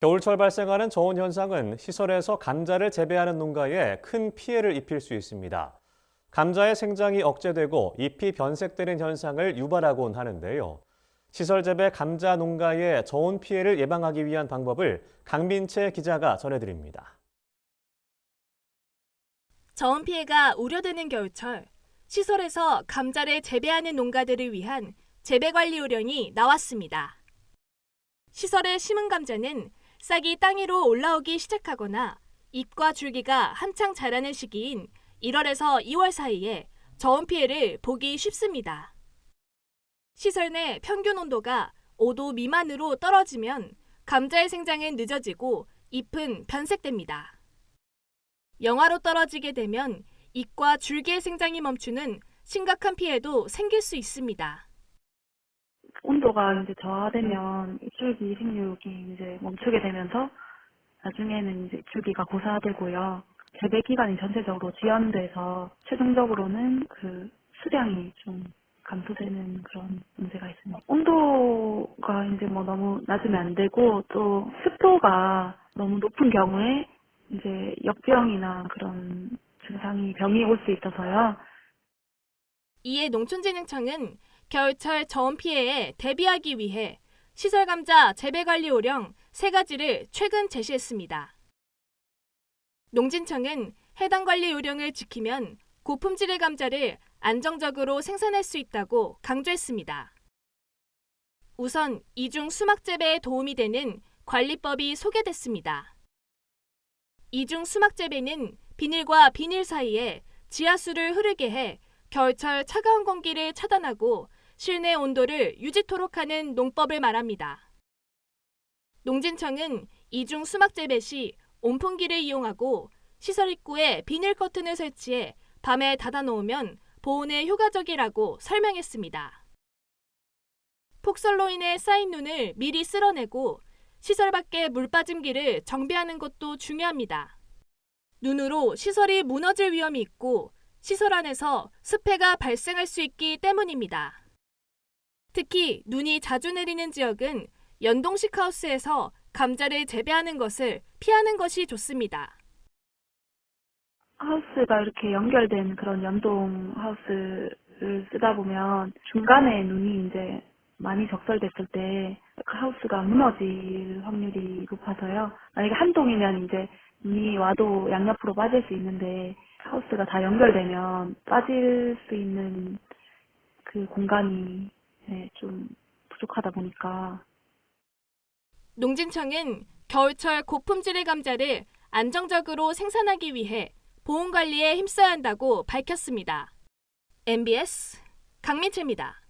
겨울철 발생하는 저온 현상은 시설에서 감자를 재배하는 농가에 큰 피해를 입힐 수 있습니다. 감자의 생장이 억제되고 잎이 변색되는 현상을 유발하곤 하는데요. 시설 재배 감자 농가의 저온 피해를 예방하기 위한 방법을 강민채 기자가 전해드립니다. 저온 피해가 우려되는 겨울철, 시설에서 감자를 재배하는 농가들을 위한 재배 관리 요령이 나왔습니다. 시설에 심은 감자는 싹이 땅 위로 올라오기 시작하거나 잎과 줄기가 한창 자라는 시기인 1월에서 2월 사이에 저온 피해를 보기 쉽습니다. 시설 내 평균 온도가 5도 미만으로 떨어지면 감자의 생장은 늦어지고 잎은 변색됩니다. 영하로 떨어지게 되면 잎과 줄기의 생장이 멈추는 심각한 피해도 생길 수 있습니다. 온도가 이제 저하되면 입줄기 생육이 이제 멈추게 되면서 나중에는 이제 입줄기가 고사되고요. 재배 기간이 전체적으로 지연돼서 최종적으로는 그 수량이 좀 감소되는 그런 문제가 있습니다. 온도가 이제 뭐 너무 낮으면 안 되고 또 습도가 너무 높은 경우에 이제 역병이나 그런 증상이 병이 올 수 있어서요. 이에 농촌진흥청은 겨울철 저온 피해에 대비하기 위해 시설 감자 재배 관리 요령 세 가지를 최근 제시했습니다. 농진청은 해당 관리 요령을 지키면 고품질의 감자를 안정적으로 생산할 수 있다고 강조했습니다. 우선 이중 수막 재배에 도움이 되는 관리법이 소개됐습니다. 이중 수막 재배는 비닐과 비닐 사이에 지하수를 흐르게 해 겨울철 차가운 공기를 차단하고 실내 온도를 유지토록 하는 농법을 말합니다. 농진청은 이중 수막 재배 시 온풍기를 이용하고 시설 입구에 비닐 커튼을 설치해 밤에 닫아놓으면 보온에 효과적이라고 설명했습니다. 폭설로 인해 쌓인 눈을 미리 쓸어내고 시설 밖에 물 빠짐기를 정비하는 것도 중요합니다. 눈으로 시설이 무너질 위험이 있고 시설 안에서 습해가 발생할 수 있기 때문입니다. 특히 눈이 자주 내리는 지역은 연동식 하우스에서 감자를 재배하는 것을 피하는 것이 좋습니다. 하우스가 이렇게 연결된 그런 연동 하우스를 쓰다 보면 중간에 눈이 이제 많이 적설됐을 때 그 하우스가 무너질 확률이 높아서요. 만약에 한 동이면 이제 눈이 와도 양옆으로 빠질 수 있는데 하우스가 다 연결되면 빠질 수 있는 그 공간이 네, 좀 부족하다 보니까 농진청은 겨울철 고품질의 감자를 안정적으로 생산하기 위해 보온 관리에 힘써야 한다고 밝혔습니다. MBS 강민채입니다.